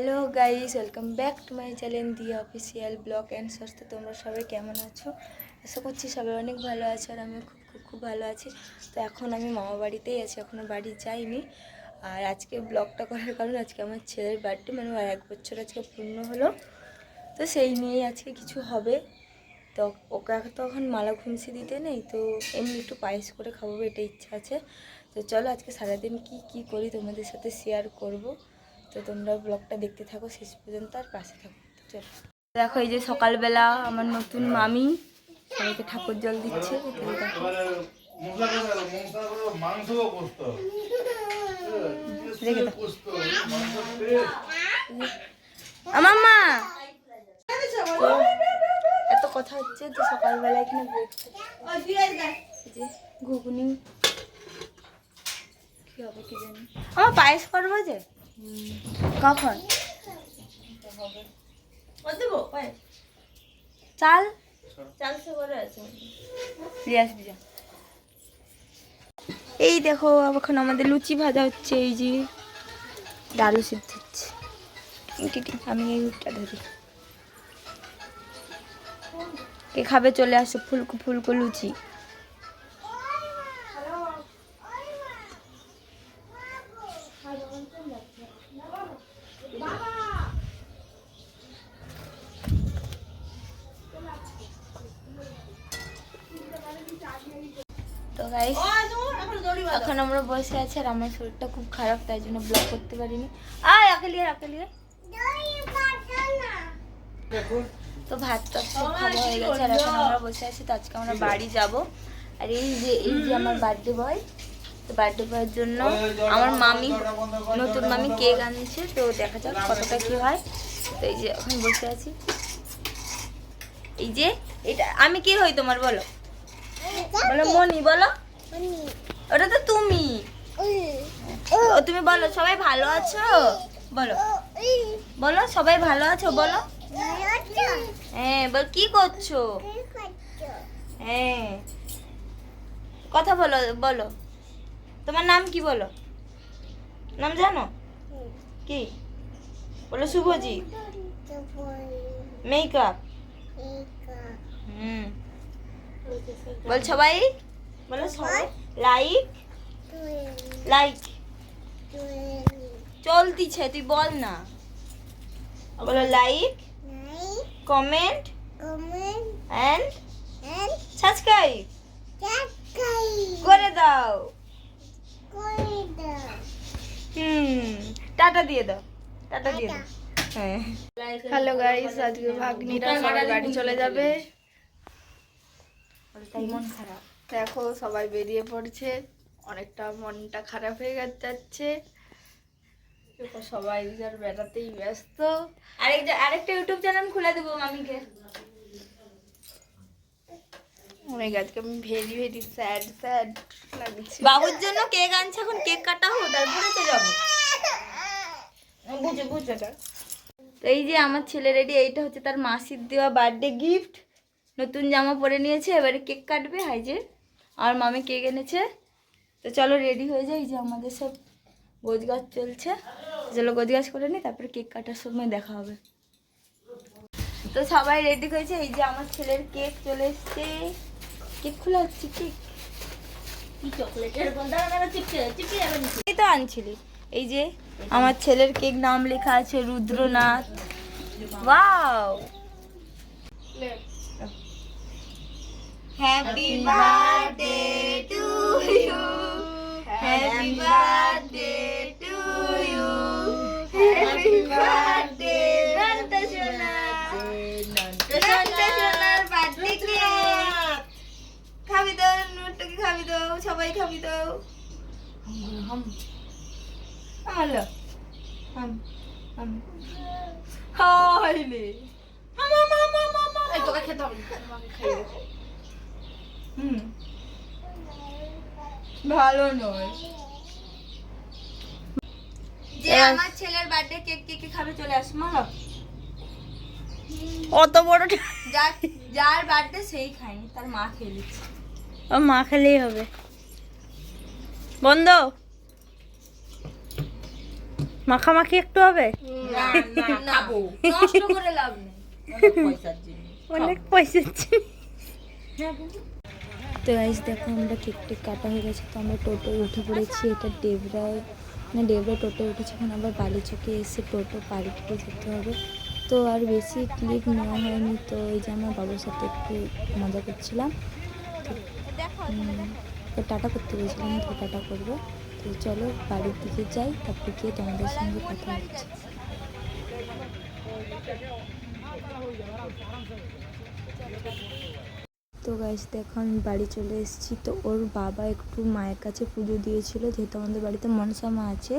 Hello guys welcome back to my channel the official blog and সস্তা তোমরা সবাই কেমন আছো? আশা করছি সবাই অনেক ভালো আছো আর আমি খুব খুব খুব ভালো আছি। তো এখন আমি মামা বাড়িতেই আছি এখনও বাড়ি যাইনি। আর আজকে ব্লগটা করার কারণ আজকে আমার ছেলের বার্থডে মানে ওর এক বছর আজকে পূর্ণ হলো। তো সেই নিয়েই আজকে কিছু হবে। তো ওকে তো এখন মালা ঘুমসি দিতে নেই, তো এমনি একটু পায়েস করে খাব এটা ইচ্ছা আছে। তো চলো আজকে সারাদিন কি কি করি তোমাদের সাথে শেয়ার করব। তো তোমরা ব্লগটা দেখতে থাকো, শেষ পর্যন্ত আর পাশে থাকো। চলো। দেখো, এই যে সকালবেলা আমার নতুন মামি, সবাইকে ঠাকুর জল দিচ্ছে। আমার মা এত কথা হচ্ছে তো সকালবেলা এখানে যে ঘুগনি। কি হবে কি জানি? আমার পায়েস করব যে। কখন চাল? এই দেখো এখন আমাদের লুচি ভাজা হচ্ছে এই যে ডালু সিদ্ধ হচ্ছে। আমি এই উঠটা ধরি। কে খাবে চলে আসো ফুলকো ফুলকো লুচি। গাইস এখন আমরা বসে আছি আর আমার শরীরটা খুব খারাপ তাই জন্য ব্লগ করতে পারিনি। আয় আকেলিয়ে আকেলিয়ে। তো ভাত তো সব খাওয়া হয়ে গেছে আর এখন আমরা বসে আছি তো আজকে আমরা বাড়ি যাব। আর এই যে এই যে আমার বার্থডে বয় তো বার্থডে বয়ের জন্য আমার মামি নতুন মামি কেক আনছে তো দেখা যাক কতটা কি হয়। তো এই যে এখন বসে আছি। এই যে এটা আমি কি হই তোমার বলো? বলো মনি বলো। ওটা তো তুমি। তুমি বলো সবাই ভালো আছো? বলো। বলো সবাই ভালো আছো? বলো। হ্যাঁ বল কি করছ? হ্যাঁ। কথা বলো বলো। তোমার নাম কি বলো? নাম জানো? কি? বলো শুভজিৎ। মেকআপ বল সবাই। বলো সবাই। লাইক লাইক চলতিছে তুই বল না। বলো লাইক কমেন্ট অ্যান্ড সাবস্ক্রাইব করে দাও। হুম টাটা দিয়ে দাও। টাটা দিয়ে দাও। হ্যাঁ। হ্যালো গাইস আজকে ভাগ্নিরা সবাই বাড়ি চলে যাবে। তাই মন খারাপ। দেখো সবাই বেরিয়ে পড়ছে। অনেকটা মনটা খারাপ হয়ে যাচ্ছে। সবাই যার বেড়াতেই ব্যস্ত। আরেকটা আরেকটা ইউটিউব চ্যানেল খুলে দেবো মামিকে। অনেক আজকে আমি ভেরি ভেরি স্যাড স্যাড লাগছে। বাবুর জন্য কেক আনছে এখন কেক কাটা হোক তারপরে তো যাব। বুঝে বুঝে এই যে আমার ছেলে রেডি এইটা হচ্ছে তার মাসির দেওয়া বার্থডে গিফট নতুন জামা পরে নিয়েছে এবারে কেক কাটবে হাই যে। আর মামি কেক এনেছে। তো চলো রেডি হয়ে যাই যে আমাদের সব গোছ গাছ চলছে। চলো গোছ গাছ করে নিই তারপরে কেক কাটার সময় দেখা হবে। তো সবাই রেডি হয়েছে এই যে আমার ছেলের কেক চলে এসছে। কেক খোলা হচ্ছে কেক। তো আনছিলি। এই যে আমার ছেলের কেক নাম লেখা আছে Rudranath. Wow! Happy birthday to you happy birthday to you happy birthday নন্ত সোনা নন্ত সোনার বার্থডে কেক খাবি তো নোটটাকে খাবি তো সবাই খাবি তো হ্যালো হাম হাম হাইলে হাম হাম হাম হাম হাম হাম। এই তোকে খেতে হবে না, আমাকে খাইয়ে দে। হুম। ভালো নয়। যে আমার ছেলের বার্থডে কেক কে কে খাবে চলে আস মালো। অত বড় যার যার বার্থডে সেই খায়নি তার মা খেয়ে নিচ্ছে। মা খেলেই হবে। বন্ধ? মাখামাখি একটু হবে? নষ্ট করে লাভ অনেক পয়সা তো গাইস দেখো আমরা কেক টেক কাটা হয়ে গেছে তো আমরা টোটো উঠে পড়েছি। এটা ডেবরায় মানে ডেবরায় টোটোয় উঠেছে এখন আবার বালি চোখে এসে টোটো পাড়ি টিপে যেতে হবে। তো আর বেশি ক্লিপ নেওয়া হয়নি তো এই যে আমার বাবুর সাথে একটু মজা করছিলাম। তো টাটা করতে গেছিলাম তো টাটা করব। তো চলো বাড়ির দিকে যাই তারপর গিয়ে তোমাদের সঙ্গে কথা হচ্ছে। তো গাইস দেখো আমি বাড়ি চলে এসেছি। তো ওর বাবা একটু মায়ের কাছে পুজো দিয়েছিল, যেহেতু আমাদের বাড়িতে মনসা মা আছে,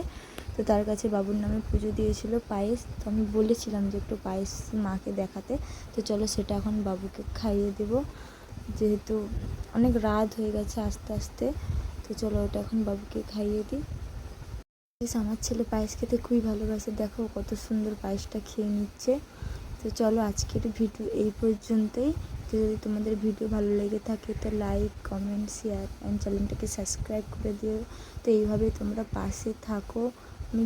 তো তার কাছে বাবুর নামে পুজো দিয়েছিল পায়েস। তো আমি বলেছিলাম যে একটু পায়েস মাকে দেখাতে। তো চলো সেটা এখন বাবুকে খাইয়ে দেব। যেহেতু অনেক রাত হয়ে গেছে আস্তে আস্তে, তো চলো ওটা এখন বাবুকে খাইয়ে দিই। আমার ছেলে পায়েস খেতে খুবই ভালোবাসে। দেখো কত সুন্দর পায়েসটা খেয়ে নিচ্ছে। তো চলো আজকের ভিডিও এই পর্যন্তই। তো যদি তোমাদের ভিডিও ভালো লেগে থাকে, তো লাইক কমেন্ট শেয়ার অ্যান্ড চ্যানেলটাকে সাবস্ক্রাইব করে দিও। তো এইভাবে তোমরা পাশে থাকো। আমি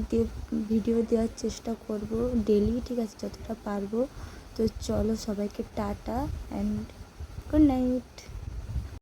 ভিডিও দেওয়ার চেষ্টা করব ডেলি ঠিক আছে, যতটা পারব। তো চলো সবাইকে টাটা অ্যান্ড গুড নাইট